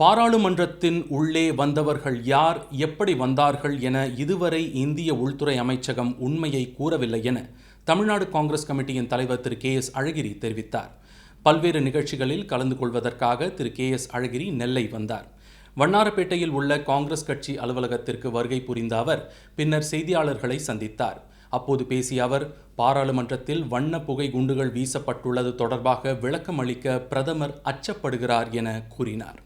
பாராளுமன்றத்தின் உள்ளே வந்தவர்கள் யார் எப்படி வந்தார்கள் என இதுவரை இந்திய உள்துறை அமைச்சகம் உண்மையை கூறவில்லை என தமிழ்நாடு காங்கிரஸ் கமிட்டியின் தலைவர் திரு கே எஸ் அழகிரி தெரிவித்தார். பல்வேறு நிகழ்ச்சிகளில் கலந்து கொள்வதற்காக திரு கே எஸ் அழகிரி நெல்லை வந்தார். வண்ணாரப்பேட்டையில் உள்ள காங்கிரஸ் கட்சி அலுவலகத்திற்கு வருகை புரிந்த அவர் பின்னர் செய்தியாளர்களை சந்தித்தார். அப்போது பேசிய அவர் பாராளுமன்றத்தில் வண்ண புகை குண்டுகள் வீசப்பட்டுள்ளது தொடர்பாக விளக்கம் அளிக்க பிரதமர் அச்சப்படுகிறார் என கூறினார்.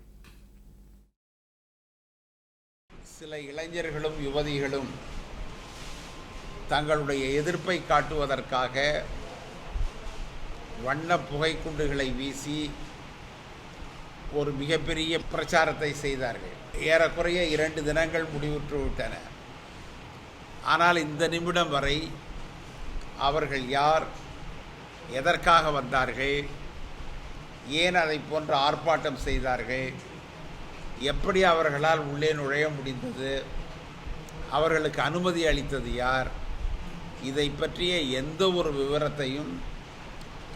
சில இளைஞர்களும் யுவதிகளும் தங்களுடைய எதிர்ப்பை காட்டுவதற்காக வண்ண புகைக்குண்டுகளை வீசி ஒரு மிகப்பெரிய பிரச்சாரத்தை செய்தார்கள். ஏறக்குறைய இரண்டு தினங்கள் முடிவுற்று விட்டன. ஆனால் இந்த நிமிடம் வரை அவர்கள் யார் எதற்காக வந்தார்கள் ஏன் அதை போன்ற ஆர்ப்பாட்டம் செய்தார்கள் எப்படி அவர்களால் உள்ளே நுழைய முடிந்தது? அவர்களுக்கு அனுமதி அளித்தது யார்? இதை பற்றிய எந்த ஒரு விவரத்தையும்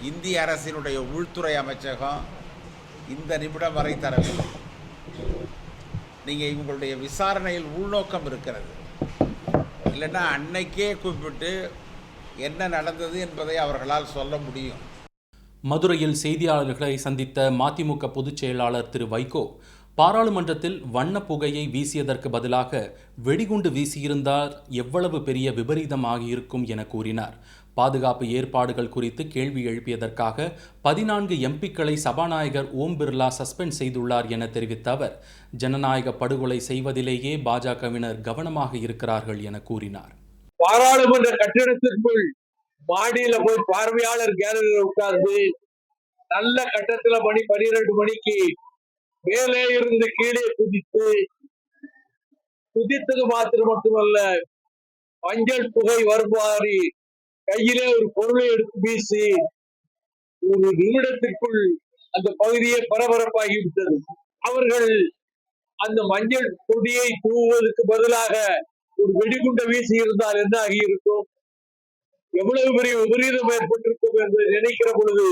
இந்திய அரசினுடைய உள்துறை அமைச்சகம் இந்த நிமிடம் வரை தரவில்லை. நீங்கள் இவங்களுடைய விசாரணையில் உள்நோக்கம் இருக்கிறது. இல்லைன்னா அன்னைக்கே கூப்பிட்டு என்ன நடந்தது என்பதை அவர்களால் சொல்ல முடியும். மதுரையில் செய்தியாளர்களை சந்தித்த மதிமுக பொதுச் செயலாளர் திரு வைகோ பாராளுமன்றத்தில் வண்ண புகையை வீசியதற்கு பதிலாக வெடிகுண்டு வீசியிருந்தால் எவ்வளவு பெரிய விபரீதமாகியிருக்கும் என கூறினார். பாதுகாப்பு ஏற்பாடுகள் குறித்து கேள்வி எழுப்பியதற்காக பதினான்கு எம்பிக்களை சபாநாயகர் ஓம் பிர்லா சஸ்பெண்ட் செய்துள்ளார் என தெரிவித்த அவர் ஜனநாயக படுகொலை செய்வதிலேயே பாஜகவினர் கவனமாக இருக்கிறார்கள் என கூறினார். பாராளுமன்ற கட்டிடத்திற்குள் மாடியில போய் பார்வையாளர் கேலரியில் உட்கார்ந்து நல்ல கட்டத்துல மணி பனிரெண்டு மணிக்கு மேலே இருந்து கீழே குதித்து குதித்தது மாத்திரம் மட்டுமல்ல மஞ்சள் புகை வருமாறி கையிலே ஒரு பொருளை எடுத்து வீசி ஒரு நிமிடத்திற்குள் அந்த பகுதியே பரபரப்பாகிவிட்டது அவர்கள் அந்த மஞ்சள் கொடியை தூவுவதற்கு பதிலாக ஒரு வெடிகுண்டை வீசி இருந்தால் என்ன ஆகியிருக்கும்? எவ்வளவு பெரிய விபரீதம் ஏற்பட்டிருக்கும் என்று நினைக்கிற பொழுது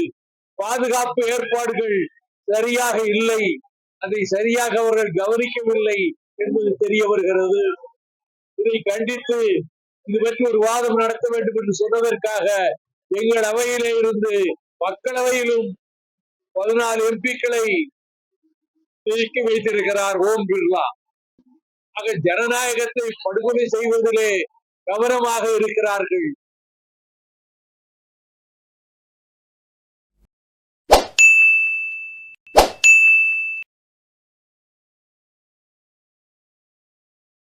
பாதுகாப்பு ஏற்பாடுகள் சரியாக இல்லை. அதை சரியாக அவர்கள் கவனிக்கவில்லை என்பது தெரிய வருகிறது. இதை கண்டித்து இது பற்றி ஒரு வாதம் நடத்த வேண்டும் என்று சொன்னதற்காக எங்கள் அவையிலே இருந்து மக்களவையிலும் பதினாலு எம்பிக்களை நீக்கி வைத்திருக்கிறார் ஓம் பிர்லா. ஆக ஜனநாயகத்தை படுகொலை செய்வதிலே கவனமாக இருக்கிறார்கள்.